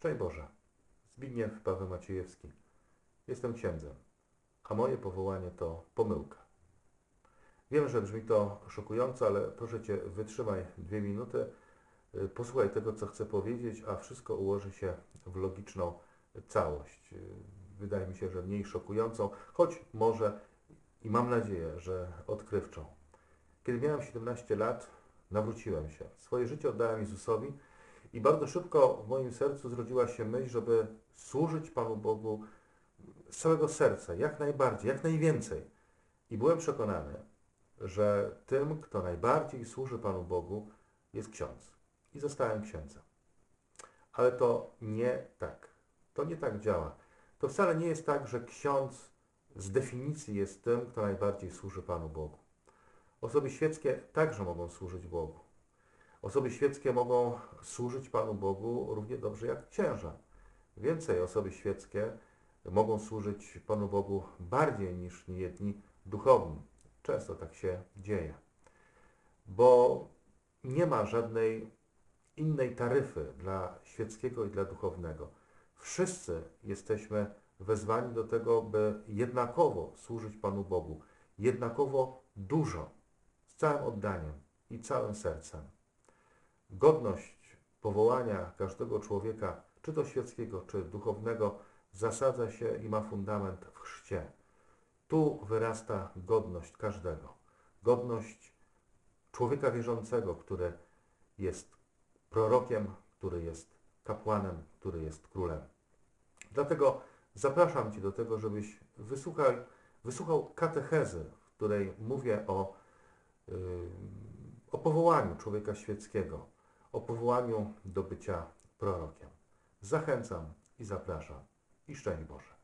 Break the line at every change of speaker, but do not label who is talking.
Szczęść Boże. Zbigniew Paweł Maciejewski. Jestem księdzem, a moje powołanie to pomyłka. Wiem, że brzmi to szokująco, ale proszę Cię, wytrzymaj dwie minuty, y, posłuchaj tego, co chcę powiedzieć, a wszystko ułoży się w logiczną całość. Y, Wydaje mi się, że mniej szokującą, choć może i mam nadzieję, że odkrywczą. Kiedy miałem 17 lat, nawróciłem się. Swoje życie oddałem Jezusowi i bardzo szybko w moim sercu zrodziła się myśl, żeby służyć Panu Bogu z całego serca, jak najbardziej, jak najwięcej. I byłem przekonany, że tym, kto najbardziej służy Panu Bogu, jest ksiądz. I zostałem księdzem. Ale to nie tak. To nie tak działa. To wcale nie jest tak, że ksiądz z definicji jest tym, kto najbardziej służy Panu Bogu. Osoby świeckie także mogą służyć Bogu. Osoby świeckie mogą służyć Panu Bogu równie dobrze jak księża. Więcej osoby świeckie mogą służyć Panu Bogu bardziej niż niejedni duchowni. Często tak się dzieje. Bo nie ma żadnej innej taryfy dla świeckiego i dla duchownego. Wszyscy jesteśmy wezwani do tego, by jednakowo służyć Panu Bogu, jednakowo dużo, z całym oddaniem i całym sercem. Godność powołania każdego człowieka, czy to świeckiego, czy duchownego, zasadza się i ma fundament w chrzcie. Tu wyrasta godność każdego. Godność człowieka wierzącego, który jest prorokiem, który jest kapłanem, który jest królem. Dlatego zapraszam Cię do tego, żebyś wysłuchał, wysłuchał katechezy, w której mówię o, yy, o powołaniu człowieka świeckiego, o powołaniu do bycia prorokiem. Zachęcam i zapraszam. I szczęść Boże.